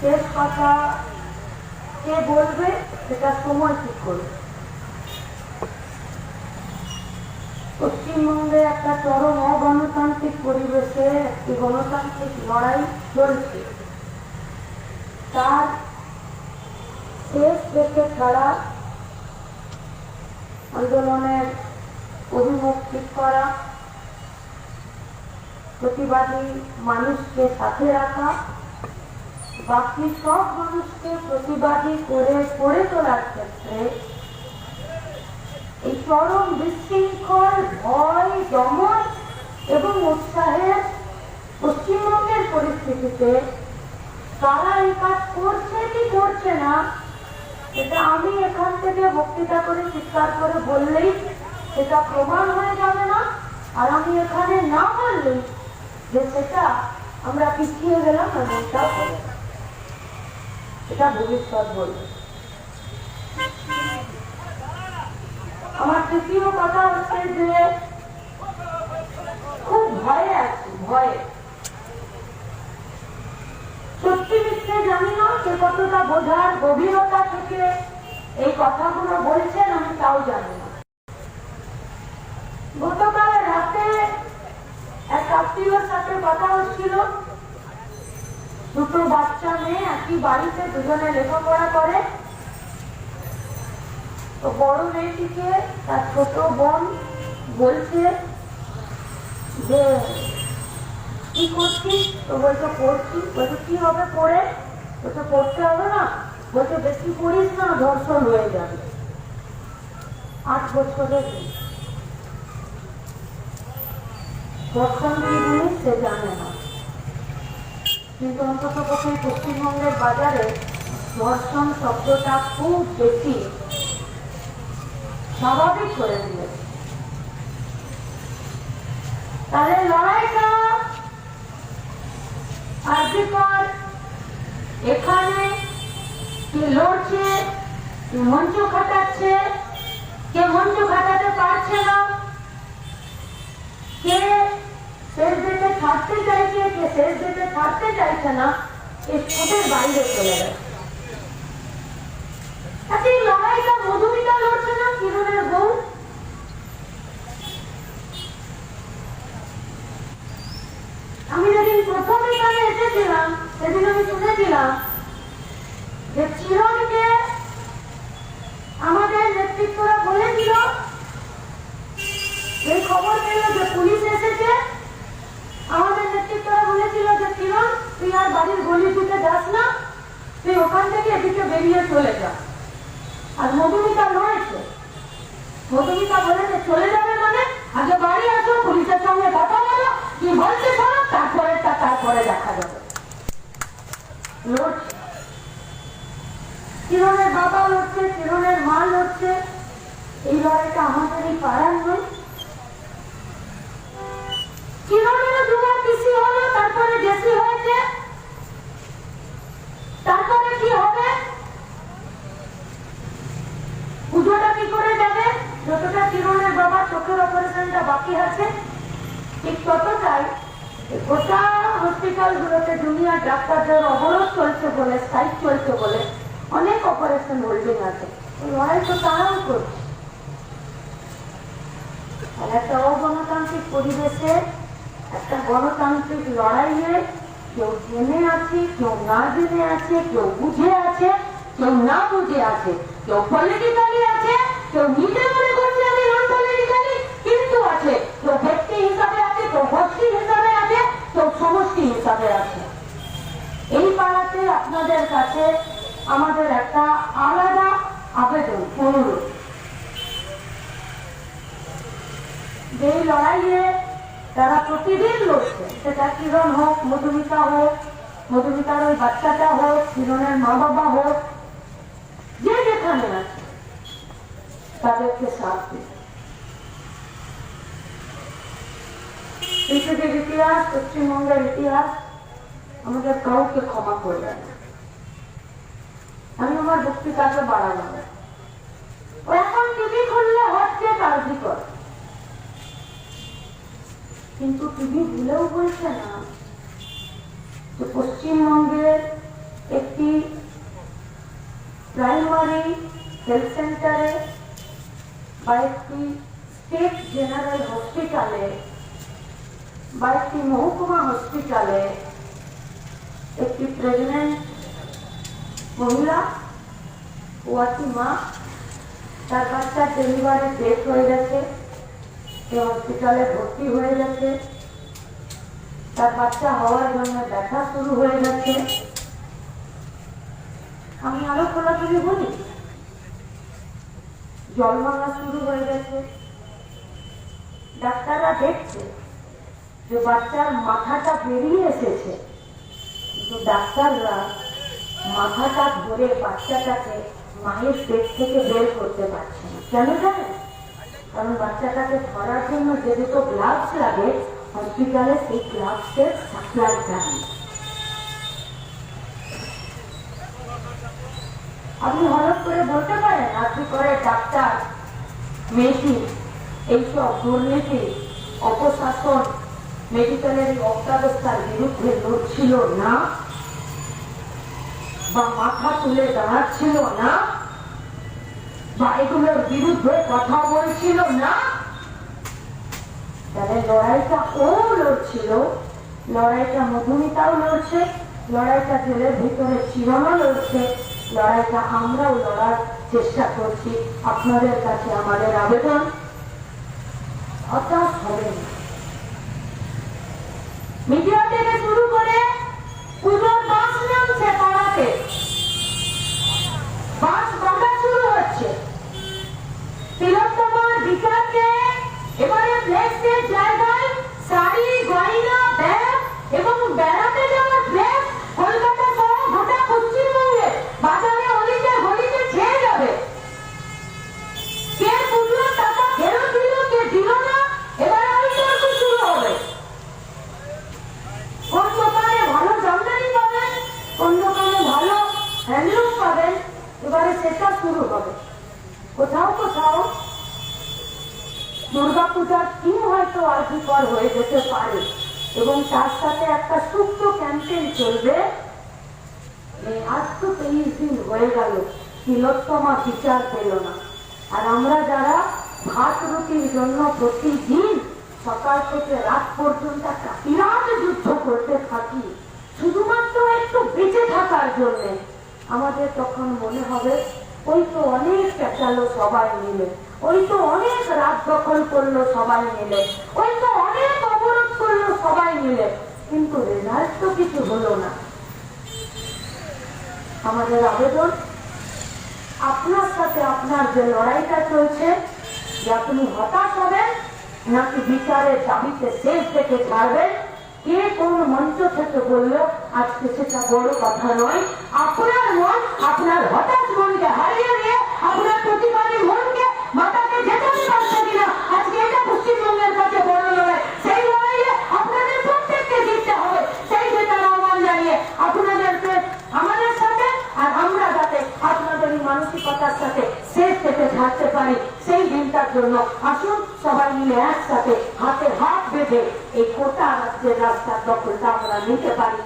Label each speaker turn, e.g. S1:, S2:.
S1: শেষ কথা কে বলবে সেটা সময় ঠিক করবে। পশ্চিমবঙ্গে একটা চরম অগণতান্ত্রিক পরিবেশে একটি গণতান্ত্রিক লড়াই চলছে। তার শেষ দেখে ছাড়া আন্দোলনের অভিমুখ ঠিক করা, প্রতিবাদী মানুষকে সাথে রাখা বাকি সব মানুষকে প্রতিবাদী করে করে তোলার ক্ষেত্রে এই চরম বিশৃঙ্খল, ভয়, দমন এবং উৎসাহের পশ্চিমবঙ্গের পরিস্থিতিতে তারা এই কাজ করছে কি করছে না এটা আমি এখান থেকে বক্তৃতা করে, চিৎকার করে বললেই সেটা প্রমাণ হয়ে যাবে না আর আমি এখানে না বললেই যে সেটা আমরা পিছিয়ে গেলাম এমনটা। এটা ভবিষ্যৎ বলবে আমার তৃতীয় কথা হচ্ছে যে, খুব ভয়ে আছি, ভয়ে। সত্যি মিথ্যে জানি না, সে কতটা বোঝার গভীরতা থেকে এই কথাগুলো বলছেন, আমি তাও জানি না। গতকাল রাতে এক আত্মীয়র সাথে কথা হচ্ছিল। দুটো বাচ্চা মেয়ে একই বাড়িতে দুজনে লেখাপড়া করে। তো বড় মেয়েটিকে তার ছোট বোন বলছে যে, কি করছিস? তো বলছে, পড়ছি। বলছে, কি হবে পড়ে? বলছে, পড়তে হবে না। বলছে, বেশি পড়িস না, ধর্ষণ হয়ে যাবে। আট বছরের। ধর্ষণ কি জিনিস সে জানে না। কিন্তু অন্তত পক্ষে পশ্চিমবঙ্গের বাজারে ধর্ষণ শব্দটা খুব বেশি স্বাভাবিক করে দিয়েছে তাহলে লড়াইটা আর্যিকর এখানে কে লড়ছে, কে মঞ্চ খাটাচ্ছে, কে মঞ্চ খাটাতে পারছে না, কে দিকে ছাড়তে চাইছে, কে ছাড়তে না এই ছোটের বাইরে চলে গেছে আমি যেদিন প্রথম এসেছিলাম, সেদিন আমি শুনেছিলাম যে চিরনকে আমাদের নেতৃত্বরা বলেছিল। এই খবর পেল যে পুলিশ এসেছে আমাদের নেতৃত্বরা বলেছিল যে, কিরণ, তুই আর বাড়ির গলি দিতে যাস না, তুই ওখান থেকে এদিকে বেরিয়ে চলে যা। আর মধুমিতা নড়েছে মধুমিতা বলেছে চলে যাবে মানে? আগে বাড়ি আসো, পুলিশের সঙ্গে কথা বলো, কি বলছে শোনো, তারপরে তা, তারপরে দেখা যাবে। কিরণের বাবা লড়ছে, কিরণের মা লড়ছে, এই লড়াইটা আমাদের এই পাড়ার নয়। হলো অবরোধ চলছে বলে স্ট্রাইক চলছে বলে অনেক অপারেশন হোল্ডিং আছে। লড়াই তো তারাও করছে। পরিবেশে একটা গণতান্ত্রিক লড়াইয়ে কেউ জেনে আছে, কেউ না জেনে আছে, কেউ বুঝে আছে, কেউ না বুঝে আছে, কেউ পলিটিক্যালি আছে, কেউ নিজে মনে করছে আমি নন পলিটিক্যালি কিন্তু আছে, কেউ ব্যক্তি হিসাবে আছে, কেউ গোষ্ঠী হিসাবে আছে, কেউ সমষ্টি হিসাবে আছে। এই পাড়াতে আপনাদের কাছে আমাদের একটা আলাদা আবেদন, অনুরোধ। যেই লড়াইয়ে তারা প্রতিদিন লড়ছে। সেটা কিরণ হোক, মধুমিতা হোক, মধুমিতার ওই বাচ্চাটা হোক, কিরণের মা বাবা হোক, যে যেখানে আছে, তাদেরকে সাথ দিতে পৃথিবীর ইতিহাস, পশ্চিমবঙ্গের ইতিহাস, আমাদের কাউকে ক্ষমা করবে না। আমি আমার বক্তৃতাকে বাড়ালাম। এখন টিভি খুললে হচ্ছে কার্যকর কিন্তু টিভি ভুলেও বলছে না যে পশ্চিমবঙ্গের একটি সরকারি হেলথ সেন্টারে বা একটি স্টেট জেনারেল হসপিটালে বা একটি মহকুমা হসপিটালে একটি প্রেগনেন্ট মহিলা ওয়াকি মা, তার বাচ্চার ডেলিভারি ডেট হয়ে গেছে। সে হসপিটালে ভর্তি হয়ে গেছে। তার বাচ্চা হওয়ার জন্য ব্যথা শুরু হয়ে গেছে। আমি আরও খোলাখুলি বলি জল ভাঙা শুরু হয়ে গেছে। ডাক্তাররা দেখছে যে বাচ্চার মাথাটা বেরিয়ে এসেছে। কিন্তু ডাক্তাররা মাথাটা ধরে বাচ্চাটাকে মায়ের পেট থেকে বের করতে পারছে না। কেন জানেন? কারণ বাচ্চাটাকে ধরার জন্য যে দুটো গ্লাভস লাগে হসপিটালে সেই গ্লাভসের সাপ্লাই চাই। আপনি হঠাৎ করে বলতে পারেন, আপনি করে ডাক্তার, মেয়েটি এইসব দুর্নীতি, অপশাসন, মেডিকেলের অব্যবস্থার বিরুদ্ধে লড়ছিল না, বা মাথা তুলে দাঁড়াচ্ছিল না বা বিরুদ্ধে কথা বলছিল না? তাহলে লড়াইটা ও লড়ছিল। লড়াইটা মধুমিতাও লড়ছে, লড়াইটা জেলের ভিতরে চিরনও লড়ছে। লড়াইটা আমরাও লড়ার চেষ্টা করছি। আপনাদের কাছে আমাদের আবেদন। হতাশ হবেন না। মিডিয়া থেকে শুরু করে পুজোর বাস নামছে পাড়াতে বাস বাঁধা শুরু হচ্ছে তিলোত্তমার বিকাশে এবারে ফ্লেক্সের জায়গায় শাড়ি গয়না ব্যাগ এবং বেড়াতে যাওয়ার ড্রেস কলকাতা সহ গোটা পশ্চিমবঙ্গে বাজারে অলিতে গলিতে ছেয়ে যাবে কে পুজোর টাকা ফেরত দিল কে দিল না এবারে ওই তর্ক শুরু হবে কোন দোকানে ভালো জামদানি পাবেন কোন দোকানে ভালো হ্যান্ডলুম পাবেন এবারে সেটা শুরু হবে কোথাও কোথাও দুর্গাপূজার থিম হয়তো আর্থিকর হয়ে যেতে পারে। এবং তার সাথে একটা সুপ্ত ক্যাম্পেইন চলবে। আজ তো তেইশ দিন হয়ে গেল। তিলোত্তমা বিচার পেল না। আর আমরা যারা ভাত রুটির জন্য প্রতিদিন সকাল থেকে রাত পর্যন্ত একটা বিরাট যুদ্ধ করতে থাকি, শুধুমাত্র একটু বেঁচে থাকার জন্য, আমাদের তখন মনে হবে, ওই তো অনেক পেঁচালো সবাই মিলে। ওই তো অনেক রাত দখল করল সবাই মিলে। ওই তো অনেক অবরোধ করল সবাই মিলে। কিন্তু রেজাল্ট তো কিছু হলো না। আমাদের আবেদন, আপনার সাথে আপনার যে লড়াইটা চলছে, যে আপনি হতাশ হবেন, নাকি বিচারের দাবিতে শেষ থেকে ছাড়বেন, কে কোন মঞ্চ থেকে বলল, আজকে সেটা বড় কথা নয়। আপনার মন, আপনার হতাশ মনকে হারিয়ে নিয়ে আপনার প্রতিবাদী মনকে আমরা যাতে আপনাদের মানসিকতার সাথে শেষ থেকে থাকতে পারি, সেই দিনটার জন্য আসুন সবাই মিলে একসাথে হাতে হাত বেঁধে এই কোটা রাজ্যের রাস্তার দখলটা আমরা নিতে পারি।